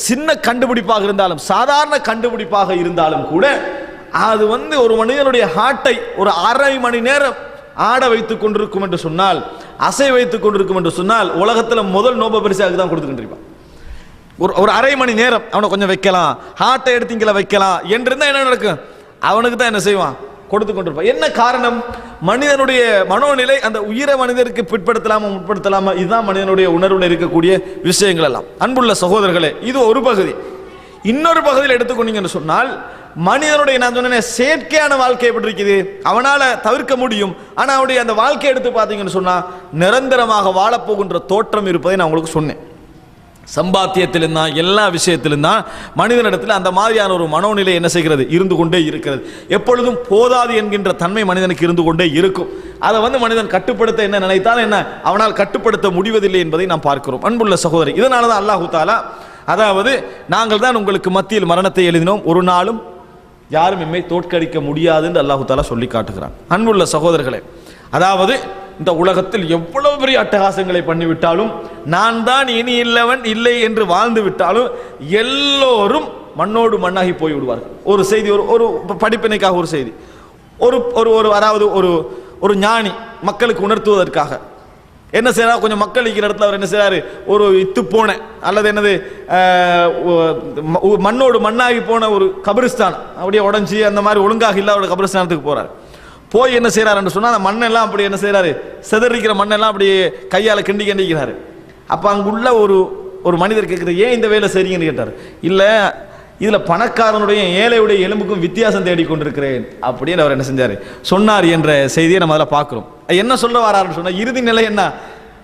சின்ன கண்டுபிடிப்பாக இருந்தாலும் சாதாரண கண்டுபிடிப்பாக இருந்தாலும் கூட அது வந்து ஒரு மனிதனுடைய ஹார்ட்டை ஒரு அரை மணி நேரம் ஆட வைத்துக் கொண்டிருக்கும் என்று சொன்னால் அசை வைத்துக் கொண்டிருக்கும் என்று சொன்னால் உலகத்தில் முதல் நோபல் பரிசு அதுக்கு தான் கொடுத்துக்கிட்டு ஒரு ஒரு அரை மணி நேரம் அவனை கொஞ்சம் வைக்கலாம் ஹார்ட்டை எடுத்து இங்கே வைக்கலாம் என்றிருந்தால் என்ன நடக்கும்? அவனுக்கு தான் என்ன செய்வான்? கொடுத்து கொண்டிருப்பார் என்ன காரணம்? மனிதனுடைய மனோநிலை அந்த உயிரை மனிதருக்கு பிற்படுத்தலாமா முற்படுத்தலாமா இதுதான் மனிதனுடைய உணர்வில் இருக்கக்கூடிய விஷயங்கள் எல்லாம். அன்புள்ள சகோதரர்களே இது ஒரு பகுதி. இன்னொரு பகுதியில் எடுத்துக்கொண்டீங்கன்னு சொன்னால் மனிதனுடைய நான் சொன்னேன் செயற்கையான வாழ்க்கை எப்படி இருக்குது? அவனால் தவிர்க்க முடியும். ஆனால் அவனுடைய அந்த வாழ்க்கையை எடுத்து பார்த்தீங்கன்னு சொன்னால் நிரந்தரமாக வாழப்போகின்ற தோற்றம் இருப்பதை நான் உங்களுக்கு சொன்னேன். சம்பாத்தியத்திலும் தான் எல்லா விஷயத்திலும் தான் மனிதனிடத்தில் அந்த மாதிரியான ஒரு மனோநிலை என்ன செய்கிறது? இருந்து கொண்டே இருக்கிறது. எப்பொழுதும் போதாது என்கின்ற தன்மை மனிதனுக்கு இருந்து கொண்டே இருக்கும். அதை வந்து மனிதன் கட்டுப்படுத்த என்ன நினைத்தால் என்ன? அவனால் கட்டுப்படுத்த முடிவதில்லை என்பதை நாம் பார்க்கிறோம். அன்புள்ள சகோதரி இதனால தான் அல்லாஹு தாலா அதாவது நாங்கள் தான் உங்களுக்கு மத்தியில் மரணத்தை எழுதினோம். ஒரு நாளும் யாரும் இம்மை தோற்கடிக்க முடியாது என்று அல்லாஹு தாலா சொல்லி காட்டுகிறான். அன்புள்ள சகோதரர்களே அதாவது இந்த உலகத்தில் எவ்வளவு பெரிய அட்டகாசங்களை பண்ணிவிட்டாலும் நான் தான் இனி இல்லவன் இல்லை என்று வாழ்ந்து விட்டாலும் எல்லோரும் மண்ணோடு மண்ணாகி போய் விடுவார்கள். ஒரு செய்தி ஒரு ஒரு படிப்பினைக்காக ஒரு செய்தி. ஒரு ஒரு ஒரு அதாவது ஒரு ஒரு ஞானி மக்களுக்கு உணர்த்துவதற்காக. என்ன செய்யறா கொஞ்சம் மக்கள் இருக்கிற இடத்துல அவர் என்ன செய்றாரு? ஒரு இத்து போன அல்லது என்னது மண்ணோடு மண்ணாகி போன ஒரு கபிரிஸ்தான். அப்படியே உடஞ்சி அந்த மாதிரி ஒழுங்காக இல்லாத ஒரு கபிரிஸ்தானத்துக்கு போறாரு. போய் என்ன செய்கிறாரு என்று சொன்னால் அந்த மண்ணெல்லாம் அப்படி என்ன செய்கிறாரு சிதறிக்கிற மண்ணெல்லாம் அப்படியே கையால் கிண்டி கிண்டிக்கிறாரு. அப்போ அங்குள்ள ஒரு ஒரு மனிதர் கேட்குறது ஏன் இந்த வேலை சரிங்கன்னு கேட்டார். இல்லை இதில் பணக்காரனுடைய ஏழையுடைய எலும்புக்கும் வித்தியாசம் தேடிக்கொண்டிருக்கிறேன். அப்படின்னு அவர் என்ன செஞ்சார்? சொன்னார் என்ற செய்தியை நம்ம அதில் பார்க்குறோம். என்ன சொல்ல வராருன்னு சொன்னால் இறுதி நிலை என்ன?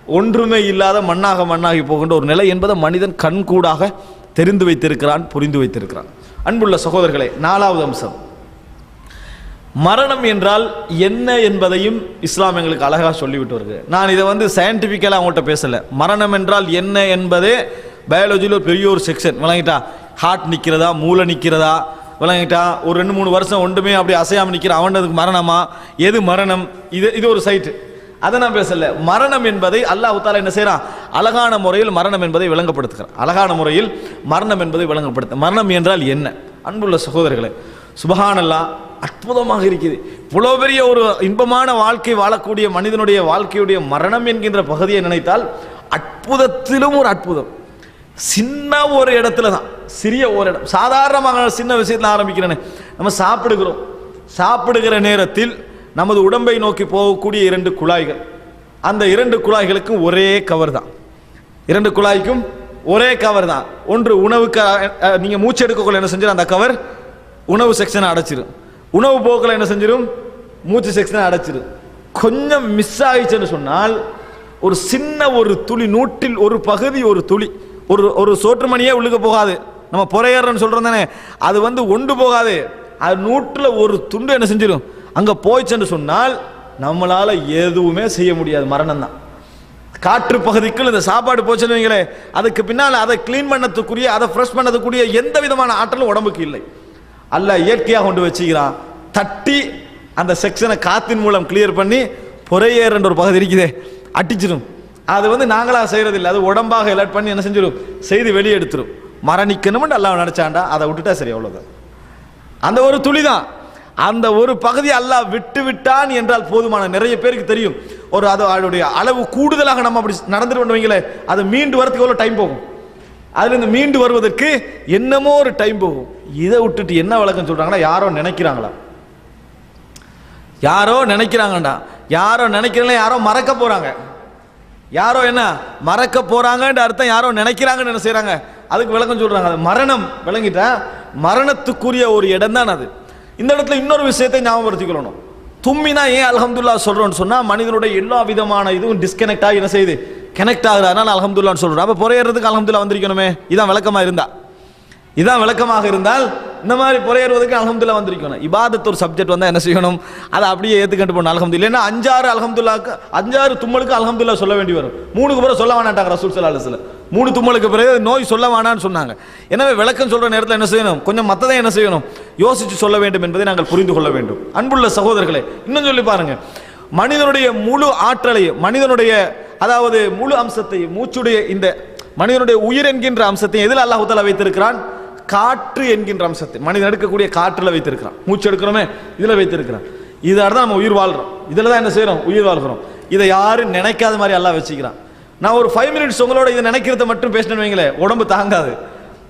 ஒன்றுமே இல்லாத மண்ணாக மண்ணாகி போகின்ற ஒரு நிலை என்பதை மனிதன் கண்கூடாக தெரிந்து வைத்திருக்கிறான் புரிந்து வைத்திருக்கிறான். அன்புள்ள சகோதரர்களே நாலாவது அம்சம். மரணம் என்றால் என்ன என்பதையும் இஸ்லாம் எங்களுக்கு அழகாக சொல்லிவிட்டு வருது. நான் இதை வந்து சயின்டிஃபிக்கலாக அவங்கள்ட்ட பேசலை. மரணம் என்றால் என்ன என்பதே பயாலஜியில் ஒரு பெரிய ஒரு செக்ஷன் விளங்கிட்டா ஹார்ட் நிற்கிறதா மூளை நிற்கிறதா விளங்கிட்டா ஒரு ரெண்டு மூணு வருஷம் ஒன்றுமே அப்படி அசையாமல் நிற்கிற அவனதுக்கு மரணமா? எது மரணம்? இது இது ஒரு சைட்டு அதை நான் பேசல. மரணம் என்பதை அல்லாஹ் தாலா என்ன செய்கிறான் அழகான முறையில் மரணம் என்பதை விளங்கப்படுத்துகிறான். அழகான முறையில் மரணம் என்பதை விளங்கப்படுத்த. மரணம் என்றால் என்ன? அன்புள்ள சகோதரர்களே சுபஹானல்லா அற்புதமாக இருக்குது இவ்வளோ பெரிய ஒரு இன்பமான வாழ்க்கை வாழக்கூடிய மனிதனுடைய வாழ்க்கையுடைய மரணம் என்கின்ற பகுதியை நினைத்தால் அற்புதத்திலும் ஒரு அற்புதம். சின்ன ஒரு இடத்துல தான். சிறிய ஒரு இடம். சாதாரணமாக சின்ன விஷயத்தில் ஆரம்பிக்கிறேனே. நம்ம சாப்பிடுகிறோம். சாப்பிடுகிற நேரத்தில் நமது உடம்பை நோக்கி போகக்கூடிய இரண்டு குழாய்கள். அந்த இரண்டு குழாய்களுக்கும் ஒரே கவர் தான். இரண்டு குழாய்க்கும் ஒரே கவர் தான். ஒன்று உணவுக்கு நீங்கள் மூச்சு எடுக்கக்குள்ள என்ன செஞ்சிடும் அந்த கவர் உணவு செக்ஷனை அடைச்சிடும் உணவு போக்கில் என்ன செஞ்சிடும் மூச்சு செக்ஷன் அடைச்சிடும் கொஞ்சம் மிஸ் ஆயிடுச்சுன்னு சொன்னால் ஒரு சின்ன ஒரு துளி நூற்றில் ஒரு பகுதி ஒரு துளி ஒரு ஒரு சோற்றுமணியே உள்ளுக்கு போகாது. நம்ம புறையறன்னு சொல்கிறோம் தானே? அது வந்து ஒன்று போகாது. அது நூற்றில் ஒரு துண்டு என்ன செஞ்சிடும் அங்கே போயிடுச்சுன்னு சொன்னால் நம்மளால் எதுவுமே செய்ய முடியாது. மரணம் தான். காற்று பகுதிக்குள் இந்த சாப்பாடு போச்சுன்னு வைங்களேன் அதுக்கு பின்னால் அதை க்ளீன் பண்ணத்துக்குரிய அதை ஃப்ரெஷ் பண்ணதுக்குரிய எந்த விதமான ஆற்றலும் உடம்புக்கு இல்லை. அல்ல இயற்கையாக கொண்டு வச்சுக்கிறான். தட்டி அந்த செக்ஷனை காத்தின் மூலம் கிளியர் பண்ணி பொறையேர் ஒரு பகுதி இருக்குதே அடிச்சிடும் அது வந்து நாங்களாக செய்கிறதில்ல அது உடம்பாக எலர்ட் பண்ணி என்ன செஞ்சிடும் செய்து வெளியே எடுத்துரும் மரணிக்கணும்னு அல்லாஹ் நினச்சாண்டா அதை விட்டுட்டா சரி அவ்வளோது அந்த ஒரு துளி தான் அந்த ஒரு பகுதி அல்லாஹ் விட்டு விட்டான் என்றால் போதுமான நிறைய பேருக்கு தெரியும். ஒரு அது அதனுடைய அளவு கூடுதலாக நம்ம அப்படி நடந்துட்டு வைங்களே அது மீண்டு வரதுக்கு எவ்வளோ டைம் போகும்? அதுலேருந்து மீண்டு வருவதற்கு என்னமோ ஒரு டைம் போகும். இதை விட்டுட்டு என்ன விளக்கம் சொல்கிறாங்கன்னா யாரோ நினைக்கிறாங்களா? யாரோ நினைக்கிறாங்கடா. யாரோ நினைக்கிறீங்களா யாரோ மறக்க போகிறாங்க யாரோ என்ன? மறக்க போகிறாங்கன்ற அர்த்தம் யாரோ நினைக்கிறாங்கன்னு என்ன செய்கிறாங்க அதுக்கு விளக்கம் சொல்கிறாங்க அது மரணம். விளங்கிட்டா மரணத்துக்குரிய ஒரு இடம் தான் அது. இந்த இடத்துல இன்னொரு விஷயத்தை ஞாபகப்படுத்திக்கொள்ளணும். தும்மினா ஏன் அல்ஹம்துல்லா சொல்கிறோன்னு சொன்னால் மனிதனுடைய எல்லா விதமான இதுவும் டிஸ்கனெக்ட் ஆகி என்ன செய்யுது? கனெக்ட் ஆகுது அதனால சொல்கிறோம் சொல்றோம் அப்ப புறையறதுக்கு அல்ஹம்துல்லா வந்திருக்கணுமே. இதான் விளக்கமாக இருந்தா. இதான் விளக்கமாக இருந்தால் இந்த மாதிரி புறையேறுவதற்கு அலமதுல்லா வந்திருக்கணும். இபாதத்து ஒரு சப்ஜெக்ட் வந்தால் என்ன செய்யணும்? அதை அப்படியே ஏற்றுக்கிட்டு போகணும். அலமது இல்லைன்னா அஞ்சாறு அலமதுல்லாக்கு அஞ்சாறு தும்மலுக்கு அலமதுல்லா சொல்ல வேண்டி வரும். மூணுக்கு பிறகு சொல்ல வேணாட்டாங்க ரசூல் சல்லா மூணு தும்மலுக்கு பிறகு நோய் சொல்ல வேணாம்னு சொன்னாங்க. எனவே விளக்கம் சொல்கிற நேரத்தில் என்ன செய்யணும்? கொஞ்சம் மற்றதை என்ன செய்யணும்? யோசித்து சொல்ல வேண்டும் என்பதை நாங்கள் புரிந்து கொள்ள வேண்டும். அன்புள்ள சகோதரர்களே இன்னும் சொல்லி பாருங்கள் மனிதனுடைய முழு ஆற்றலையும் மனிதனுடைய அதாவது முழு அம்சத்தையும் மூச்சுடைய இந்த மனிதனுடைய உயிர் என்கின்ற அம்சத்தை எதில் அல்லாஹுதலா வைத்திருக்கிறான்? காற்று என்கின்ற அம்சத்தை. மனிதன் எடுக்கக்கூடிய காற்றில் வைத்திருக்கிறான். மூச்சு எடுக்கிறோமே இதில் வைத்திருக்கிறான். இதில் தான் நம்ம உயிர் வாழ்கிறோம் இதில் தான் என்ன செய்கிறோம் உயிர் வாழ்கிறோம். இதை யாரும் நினைக்காத மாதிரி அல்லாஹ் வச்சுக்கிறான். நான் ஒரு ஃபைவ் மினிட்ஸ் உங்களோட இதை நினைக்கிறத மட்டும் பேசினேன்னு வைங்களேன் உடம்பு தாங்காது.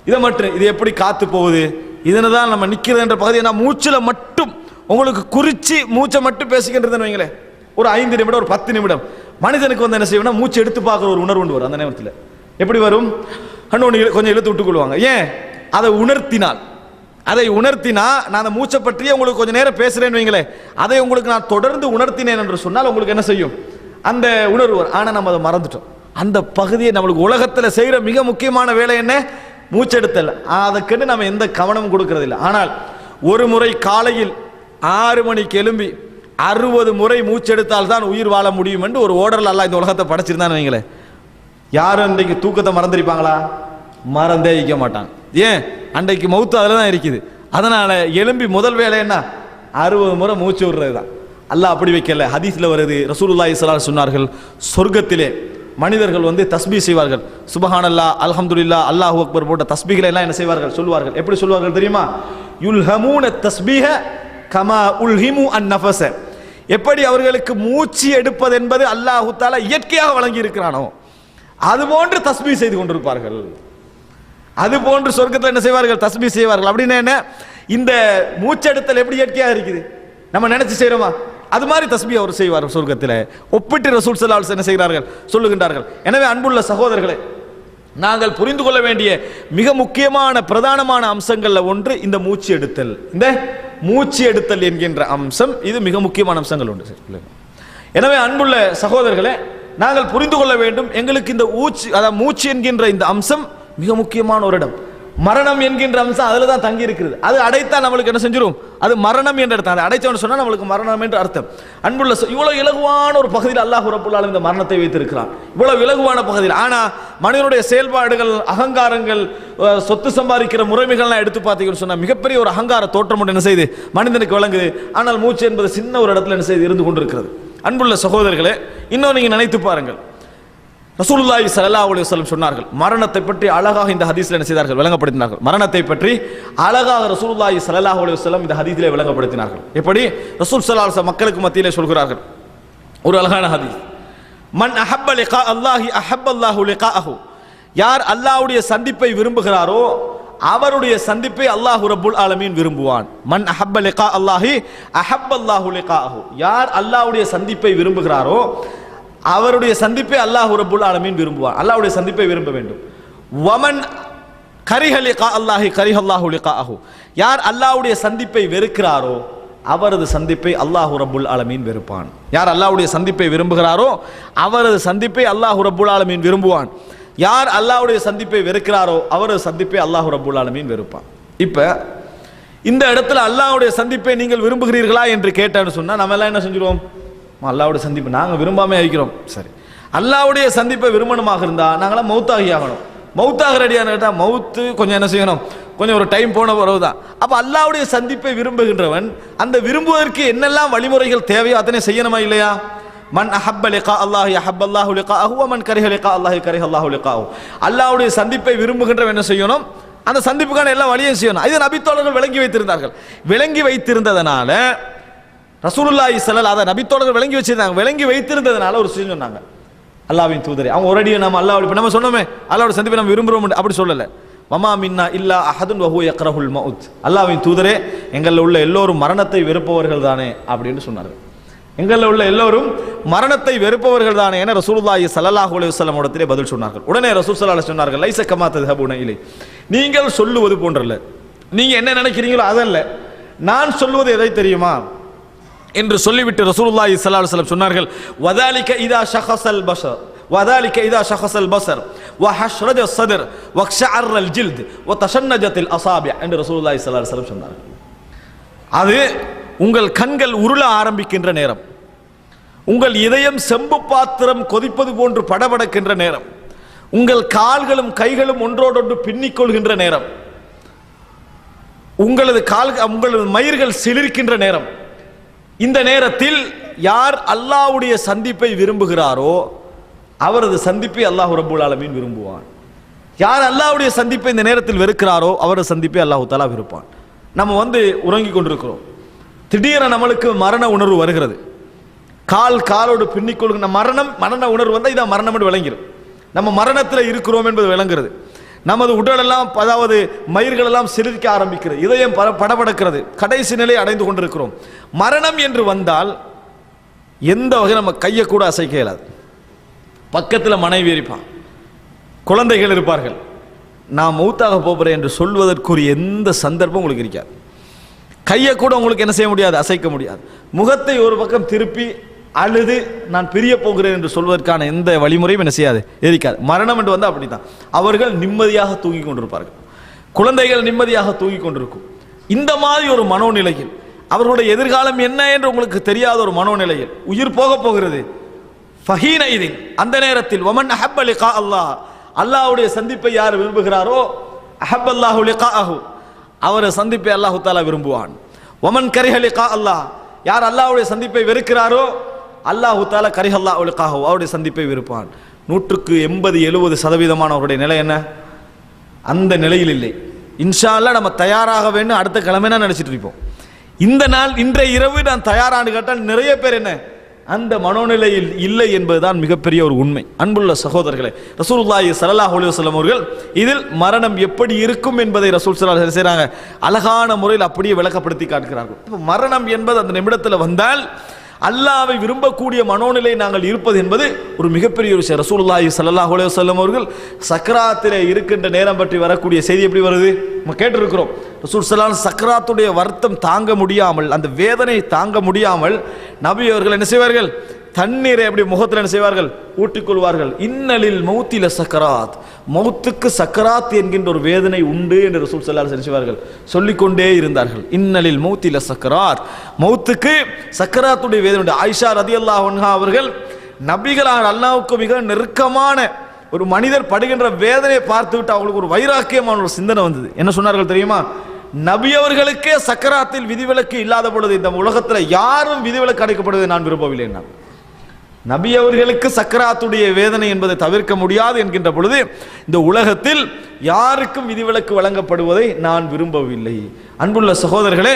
இதை மட்டும் இது எப்படி காத்து போகுது? இதனை தான் நம்ம நிற்கிறதுன்ற பகுதியை நான் மூச்சில் மட்டும் உங்களுக்கு குறித்து மூச்சை மட்டும் பேசிக்கின்றதுன்னு வைங்களேன். ஒரு ஐந்து நிமிடம் ஒரு பத்து நிமிடம். மனிதனுக்கு வந்து என்ன செய்யணும்னா மூச்சு எடுத்து பார்க்குற ஒரு உணர்வு வரும். அந்த நேரத்தில். எப்படி வரும்? இன்னொன்று கொஞ்சம் இழுத்து விட்டுக்கொள்வாங்க. ஏன்? அதை உணர்த்தினால். அதை உணர்த்தினா நான் அந்த மூச்சை பற்றியே உங்களுக்கு கொஞ்சம் நேரம் பேசுறேன்னு வைங்களேன். அதை உங்களுக்கு நான் தொடர்ந்து உணர்த்தினேன் என்று சொன்னால் உங்களுக்கு என்ன செய்யும்? அந்த உணர்வு வரும். ஆனால் நம்ம அதை மறந்துட்டோம். அந்த பகுதியை நம்மளுக்கு உலகத்தில் செய்கிற மிக முக்கியமான வேலை என்ன? மூச்செடுத்தல் அதுக்குன்னு நம்ம எந்த கவனமும் கொடுக்கறதில்ல. ஆனால் ஒரு முறை காலையில் ஆறு மணிக்கு எழும்பி அறுபது முறை மூச்செடுத்தால் தான் உயிர் வாழ முடியும் என்று ஒரு ஓடரில் அல்ல இந்த உலகத்தை படைச்சிருந்தான்னு வைங்களேன். யாரும் இன்றைக்கு தூக்கத்தை மறந்துருப்பாங்களா? மறந்தே வைக்க மாட்டாங்க. ஏன்? அன்றைக்கு மவுத்து அதில் தான் இருக்குது. அதனால் எலும்பி முதல் வேலை என்ன? அறுபது முறை மூச்சு விடுறது தான் அல்லாஹ் அப்படி வைக்கல. ஹதீஸில் வருது. ரசூலுல்லா ஸல்லல்லாஹு சொன்னார்கள் சொர்க்கத்திலே மனிதர்கள் வந்து தஸ்பி செய்வார்கள். சுபஹானல்லா அல்ஹம்துல்லா அல்லாஹ் அக்பர் போட்ட தஸ்பிகளை எல்லாம் என்ன செய்வார்கள்? சொல்வார்கள் எப்படி சொல்வார்கள் தெரியுமா? யுல்ஹமூன தஸ்பீஹ கமா உல்ஹிமு அன் நஃபஸ. எப்படி அவர்களுக்கு மூச்சு எடுப்பது என்பது அல்லாஹு தாலா இயற்கையாக வழங்கி இருக்கிறானோ அது போன்று தஸ்மி செய்து கொண்டிருப்பார்கள். அது போன்று சொர்க்கத்தில் என்ன செய்வார்கள்? தஸ்மி செய்வார்கள். அப்படின்னா என்ன? இந்த மூச்செடுத்தல் எப்படி இயற்கையாக இருக்குது? நம்ம நினைச்சு செய்கிறோமா அது மாதிரி தஸ்மி அவர் செய்வார் சொர்க்கத்தில். ஒப்பிட்டு ரசூல் சல்லா என்ன செய்கிறார்கள்? சொல்லுகின்றார்கள். எனவே அன்புள்ள சகோதரர்களே நாங்கள் புரிந்து கொள்ள வேண்டிய மிக முக்கியமான பிரதானமான அம்சங்களில் ஒன்று இந்த மூச்சு எடுத்தல். இந்த மூச்சு எடுத்தல் என்கின்ற அம்சம் இது மிக முக்கியமான அம்சங்கள் உண்டு எனவே அன்புள்ள சகோதரர்களே நாங்கள் புரிந்து கொள்ள வேண்டும் எங்களுக்கு இந்த ஊச்சு அதாவது மூச்சு என்கின்ற இந்த அம்சம் மிக முக்கியமான ஒரு இடம். மரணம் என்கின்ற அம்சம் அதில் தான் தங்கி இருக்கிறது அது அடைத்தா நம்மளுக்கு என்ன செஞ்சிடும் அது மரணம் என்ற அர்த்தம். அதை அடைச்சவன் சொன்னால் நம்மளுக்கு மரணம் என்று அர்த்தம். அன்புள்ள இவ்வளோ இலகுவான ஒரு பகுதியில் அல்லாஹ் உறப்புள்ளாலும் இந்த மரணத்தை வைத்திருக்கிறான். இவ்வளோ இலகுவான பகுதியில். ஆனால் மனிதனுடைய செயல்பாடுகள் அகங்காரங்கள் சொத்து சம்பாதிக்கிற முறைமைகள்லாம் எடுத்து பார்த்தீங்கன்னு சொன்னால் மிகப்பெரிய ஒரு அகங்கார தோற்றம் ஒன்று என்ன செய்யுது மனிதனுக்கு விளங்குது. ஆனால் மூச்சு என்பது சின்ன ஒரு இடத்துல என்ன செய்து இருந்து கொண்டிருக்கிறது. அன்புள்ள சகோதரர்களே இன்னும் நீங்கள் நினைத்து பாருங்கள். ரசூலுல்லாஹி சல்லா அலி வஸல்லம் சொன்னார்கள் மரணத்தை பற்றி அழகாக இந்த ஹதீஸ்ல என்ன செய்தார்கள்? விளங்கப்படுத்தினார்கள். மரணத்தை பற்றி அழகாக ரசூலுல்லாஹி சல்லா அலி வஸல்லம் இந்த ஹதீஸிலே விளங்கப்படுத்தினார்கள். எப்படி? ரசூல் சல்லா மக்களுக்கு மத்தியிலே சொல்கிறார்கள். ஒரு அழகான ஹதீஸ். மன் அஹப்ப லிகா அல்லாஹி அஹப் அல்லாஹு லிகாஅஹு யார் அல்லாஹ்வுடைய சந்திப்பை விரும்புகிறாரோ அவருடைய சந்திப்பை அல்லாஹ் ரபுல் ஆலமீன் விரும்புவான். மன் அஹப்ப லிகா அல்லாஹி அஹப் அல்லாஹு லிகாஅஹு யார் அல்லாஹ்வுடைய சந்திப்பை விரும்புகிறாரோ அவருடைய சந்திப்பை அல்லாஹ் ரபுல் ஆலமீன் விரும்புவான். அல்லாஹுடைய சந்திப்பை விரும்ப வேண்டும். வமன் கரிஹலி கா அல்லாஹி கரிஹ அல்லாஹு யார் அல்லாஹுடைய சந்திப்பை வெறுக்கிறாரோ அவரது சந்திப்பை அல்லாஹ் ரபுல் ஆலமீன் வெறுப்பான். யார் அல்லாஹுடைய சந்திப்பை விரும்புகிறாரோ அவரது சந்திப்பை அல்லாஹ் ரபுல் ஆலமீன் விரும்புவான். யார் அல்லாஹுடைய சந்திப்பை வெறுக்கிறாரோ அவரது சந்திப்பை அல்லாஹ் ரபுல் ஆலமீன் வெறுப்பான். இப்போ இந்த இடத்துல அல்லாஹுடைய சந்திப்பை நீங்கள் விரும்புகிறீர்களா என்று கேட்டேன்னு சொன்னால் நம்ம எல்லாம் என்ன செஞ்சிருவோம்? அல்லாவுடைய சந்திப்பு நாங்கள் விரும்பாமல் இருக்கிறோம். சரி. அல்லாவுடைய சந்திப்பை விரும்பணுமாக இருந்தால் நாங்களாம் மௌத்தாகி ஆகணும். மௌத்தாக ரெடியான கேட்டால் மௌத்து கொஞ்சம் என்ன செய்யணும்? கொஞ்சம் ஒரு டைம் போன பிறகு தான் அப்போ அல்லாவுடைய சந்திப்பை விரும்புகின்றவன் அந்த விரும்புவதற்கு என்னெல்லாம் வழிமுறைகள் தேவையோ அத்தனை செய்யணுமா இல்லையா? மன் அஹப்ப லிகா அல்லாஹி அஹப் அல்லாஹு லிகா அஹுவ மன் கரிஹ லிகா அல்லாஹி கரிஹ அல்லாஹு லிகா அல்லாவுடைய சந்திப்பை விரும்புகின்றவன் என்ன செய்யணும்? அந்த சந்திப்புக்கான எல்லா வழியும் செய்யணும். இது நபித்தோழர்கள் விளங்கி வைத்திருந்தார்கள். விளங்கி வைத்திருந்ததனால ரசூலுல்லாஹி சல்லல் அதை நபித்தோடர்கள் விளங்கி வச்சிருந்தாங்க. விளங்கி வைத்திருந்ததுனால ஒரு விஷயம் சொன்னாங்க. அல்லாஹ்வின் தூதரே அவங்க ஒரு நம்ம அல்லாஹ் இப்போ நம்ம சொன்னோமே அல்லாவோட சந்திப்பை நம்ம விரும்புகிறோம் அப்படி சொல்லலை. மமா மின்னா இல்லா அஹதுன் வஹூ யக்ரஹுல் மவுத். அல்லாஹ்வின் தூதரே எங்களில் உள்ள எல்லோரும் மரணத்தை வெறுப்பவர்கள் தானே அப்படின்னு சொன்னார்கள். எங்களில் உள்ள எல்லோரும் மரணத்தை வெறுப்பவர்கள் தானே என ரசூலுல்லாஹி சல்லாஹ் அலுவலம் இடத்திலே பதில் சொன்னார்கள். உடனே ரசூல் ஸல்லல்லாஹு சொன்னார்கள் லைச கமாத்தது தத்ஹபுன இலை. நீங்கள் சொல்லுவது போன்றல்ல. நீங்கள் என்ன நினைக்கிறீங்களோ அதல்ல. நான் சொல்லுவது எதை தெரியுமா? என்று சொல்லிவிட்டு ரசூலுல்லாஹி ஸல்லல்லாஹு அலைஹி வஸல்லம் சொன்னார்கள் வதாலிக இதா ஷஹஸல் பஷர் وذلك إذا شخص البصر وحشرج الصدر واقشعر الجلد وتشنجت الأصابع என்று ரசூலுல்லாஹி ஸல்லல்லாஹு அலைஹி வஸல்லம் சொன்னார்கள் அது உங்கள் கண்கள் உருள ஆரம்பிக்கின்ற நேரம் உங்கள் இதயம் செம்பு பாத்திரம் கொதிப்பது போன்று படபடக்கின்ற நேரம் உங்கள் கால்களும் கைகளும் ஒன்றோடொன்று பின்னிக் கொள்கின்ற நேரம் உங்களது கால் உங்களது மயிர்கள் சிலிர்க்கின்ற நேரம் இந்த நேரத்தில் யார் அல்லாஹ்வுடைய சந்திப்பை விரும்புகிறாரோ அவரது சந்திப்பை அல்லாஹ் ரபுல் ஆலமீன் விரும்புவான். யார் அல்லாவுடைய சந்திப்பை இந்த நேரத்தில் வெறுக்கிறாரோ அவரது சந்திப்பை அல்லாஹ் தாலா விருப்பான் நம்ம வந்து உறங்கி கொண்டிருக்கிறோம். திடீரென நம்மளுக்கு மரண உணர்வு வருகிறது. கால் காலோடு பின்னிக்கொள்கிற மரணம் மரண உணர்வு வந்தால் இதான் மரணம் என்று விளங்கிடும் நம்ம மரணத்தில் இருக்கிறோம் என்பது விளங்குறது. நமது உடலெல்லாம் அதாவது மயிர்களெல்லாம் சிலிர்க்க ஆரம்பிக்கிறது. இதயம் பட படபடக்கிறது. கடைசி நிலை அடைந்து கொண்டிருக்கிறோம். மரணம் என்று வந்தால் எந்த வகை நம்ம கையை கூட அசைக்க இயலாது. பக்கத்தில் மனைவி இருப்பான். குழந்தைகள் இருப்பார்கள். நான் மௌத்தாக போகிறேன் என்று சொல்வதற்குரிய எந்த சந்தர்ப்பம் உங்களுக்கு இருக்காது. கையை கூட உங்களுக்கு என்ன செய்ய முடியாது? அசைக்க முடியாது. முகத்தை ஒரு பக்கம் திருப்பி அழுது நான் பிரிய போகிறேன் என்று சொல்வதற்கான எந்த வழிமுறையும் என்ன செய்யாது இருக்காது மரணம் என்று வந்து அப்படித்தான். அவர்கள் நிம்மதியாக தூங்கி கொண்டிருப்பார்கள். குழந்தைகள் நிம்மதியாக தூங்கி கொண்டிருக்கும். இந்த மாதிரி ஒரு மனோநிலையில் அவர்களுடைய எதிர்காலம் என்ன என்று உங்களுக்கு தெரியாத ஒரு மனோநிலையில் உயிர் போக போகிறது. ஃபஹீன அந்த நேரத்தில் ஒமன் அஹப் லிகா அல்லாஹ். அல்லாஹுடைய சந்திப்பை யார் விரும்புகிறாரோ அஹப் அல்லாஹு லிகாஹு அவரை சந்திப்பை அல்லாஹு தாலா விரும்புவான். ஒமன் கரிஹ கா அல்லாஹ். யார் அல்லாஹுடைய சந்திப்பை வெறுக்கிறாரோ அல்லாஹு தாலா கரிஹல்லா அல்லாஹு அவருடைய சந்திப்பை விருப்பான் நூற்றுக்கு எண்பது எழுபது சதவீதமானவருடைய நிலை என்ன? அந்த நிலையில் இல்லை. இன்ஷா நம்ம தயாராக வேண்டும் அடுத்த கிழமைனா நினச்சிட்டு இருப்போம். இந்த நாள் இன்றைய இரவு நான் தயாரானு கேட்டால் நிறைய பேர் என்ன? அந்த மனோநிலையில் இல்லை என்பதுதான் மிகப்பெரிய ஒரு உண்மை. அன்புள்ள சகோதரர்களே ரசூலுல்லாஹி ஸல்லல்லாஹு அலைஹி அவர்கள் இதில் மரணம் எப்படி இருக்கும் என்பதை ரசூல் சலாஹ் செய்கிறாங்க. அழகான முறையில் அப்படியே விளக்கப்படுத்தி காட்டுகிறார்கள். இப்போ மரணம் என்பது அந்த நிமிடத்தில் வந்தால் அல்லாவை விரும்பக்கூடிய மனோநிலை நாங்கள் இருப்பது என்பது ஒரு மிகப்பெரிய ஒரு விஷயம். ரசூல்லாஹி சல்லாஹ் அலைஹி அவர்கள் சக்கராத்தில் இருக்கின்ற நேரம் பற்றி வரக்கூடிய செய்தி எப்படி வருது? நம்ம கேட்டிருக்கிறோம். ரசூல் சலாம் சக்கராத்துடைய வருத்தம் தாங்க முடியாமல் அந்த வேதனை தாங்க முடியாமல் நபி அவர்கள் என்ன செய்வார்கள்? தண்ணீரை எப்படி முகத்தில் என்ன செய்வார்கள்? ஊட்டிக்கொள்வார்கள். இன்னலில் மௌத்தில சக்கராத். மௌத்துக்கு சக்கராத் என்கின்ற ஒரு வேதனை உண்டு என்று ரசூல் செல்லால் செய்வார்கள் சொல்லிக்கொண்டே இருந்தார்கள். இன்னலில் மௌத்தில சக்கராத். மௌத்துக்கு சக்கராத்துடைய வேதனை உண்டு. ஆயிஷா ரதி அல்லாஹ் அவர்கள் நபிகளார் அல்லாவுக்கு மிக நெருக்கமான ஒரு மனிதர் படுகின்ற வேதனையை பார்த்துவிட்டு அவங்களுக்கு ஒரு வைராக்கியமான ஒரு சிந்தனை வந்தது. என்ன சொன்னார்கள் தெரியுமா? நபி அவர்களுக்கே சக்கராத்தில் விதிவிலக்கு இல்லாத பொழுது இந்த உலகத்தில் யாரும் விதிவிலக்கு அடைக்கப்படுவதை நான் விரும்பவில்லை என்றார். நபி அவர்களுக்கு சக்கராத்துடைய வேதனை என்பதை தவிர்க்க முடியாது என்கின்ற பொழுது இந்த உலகத்தில் யாருக்கும் விதிவிலக்கு வழங்கப்படுவதை நான் விரும்பவில்லை. அன்புள்ள சகோதரர்களே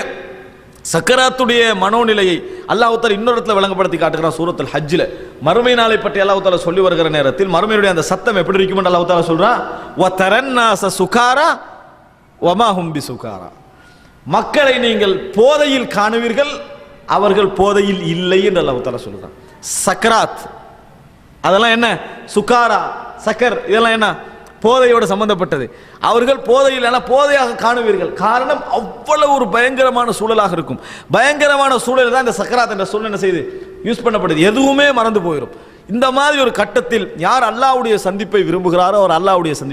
சக்கராத்துடைய மனோநிலையை அல்லாஹ் இன்னொரு இடத்துல விளங்கப்படுத்தி காட்டுகிறான் சூரத்தில் ஹஜ்ஜில். மறுமை நாளை பற்றி அல்லாஹ் சொல்லி வருகிற நேரத்தில் மறுமையுடைய அந்த சத்தம் எப்படி இருக்கும் என்று அல்லாஹ் சொல்றான் சுகாரா ஒமா ஹும்பி சுகாரா மக்களை நீங்கள் போதையில் காணுவீர்கள் அவர்கள் போதையில் இல்லை என்று அல்லாஹ் சொல்கிறான் சக்கராத். அதெல்லாம் என்ன? சுகாரா சக்கர் இதெல்லாம் என்ன? போதையோடு சம்பந்தப்பட்டது. அவர்கள் போதையில் என போதையாக காணுவீர்கள். காரணம் அவ்வளவு ஒரு பயங்கரமான சூழலாக இருக்கும். பயங்கரமான சூழல் தான் இந்த சக்கராத் என்ற சூழல் என்ன செய்து யூஸ் பண்ணப்படுது. எதுவுமே மறந்து போயிடும் இந்த மாதிரி ஒரு கட்டத்தில் யார் அல்லாவுடைய சந்திப்பை விரும்புகிறாரோ அவர் அல்லாவுடைய சந்திப்பு